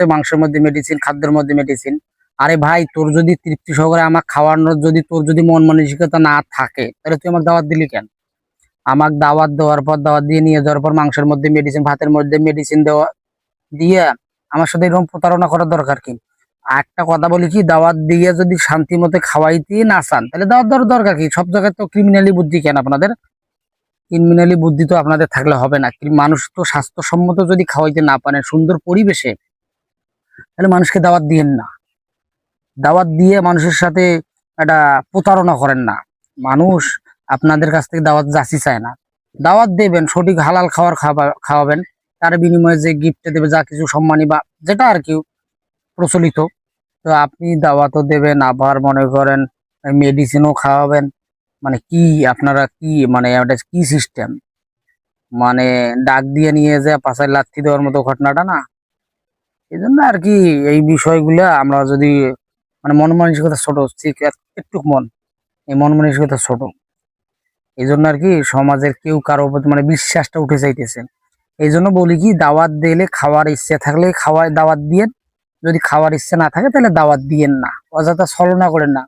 হচ্ছে মাংসের মধ্যে মেডিসিন খাদ্যের মধ্যে মেডিসিন আরে ভাই, তোর যদি তৃপ্তি সহকারে আমাকে খাওয়ানোর যদি, তোর যদি মন মানসিকতা না থাকে, তাহলে তুই আমাকে দাওয়াত দিলি কেন? আমাকে দাওয়াত দেওয়ার পর, দাওয়াত দিয়ে নিয়ে যাওয়ার পর মাংসের মধ্যে মেডিসিন ভাতের মধ্যে মেডিসিন দেওয়া দিয়ে আমার সাথে এরকম প্রতারণা করার দরকার কি? একটা কথা বলি কি, দাওয়াত দিয়ে যদি শান্তি মতো খাওয়াইতে না চান, তাহলে দাওয়াত দেওয়ার দরকার কি? সব জায়গায় তো ক্রিমিনালি বুদ্ধি কেন আপনাদের? ক্রিমিনালি বুদ্ধি তো আপনাদের থাকলে হবে না। মানুষ তো স্বাস্থ্যসম্মত যদি খাওয়াইতে না পারেন সুন্দর পরিবেশে তাহলে মানুষকে দাওয়াত দিয়েন না। দাওয়াত দিয়ে মানুষের সাথে একটা প্রতারণা করেন না। মানুষ আপনাদের কাছ থেকে দাওয়াত যাচি চায় না। দাওয়াত দেবেন, সঠিক হালাল খাবার খাওয়া- খাওয়াবেন। তার বিনিময়ে যে গিফট দেবে, যা কিছু সম্মানী বা যেটা আর কি প্রচলিত, তো আপনি দাওয়াতও দেবেন, আবার মনে করেন মেডিসিনও খাওয়াবেন। মানে কি আপনারা কি মানে এটা কি সিস্টেম মানে ডাক দিয়ে নিয়ে যে পাশায় লাথি দেওয়ার মতো ঘটনাটা না? এই জন্য আর কি এই বিষয়গুলো আমরা যদি মানে মন মানসিকতা ছোট একটু মন, এই মন মানসিকতা ছোট। এই জন্য আর কি সমাজের কেউ কারও প্রতি মানে বিশ্বাসটা উঠে চাইতেছে। এই জন্য বলি কি, দাওয়াত দিলে খাওয়ার ইচ্ছা থাকলে খাওয়ায় দাওয়াত দিয়েন। যদি খাওয়ার ইচ্ছা না থাকে তাহলে দাওয়াত দিয়েন না। অযথা ছলনা করেন না।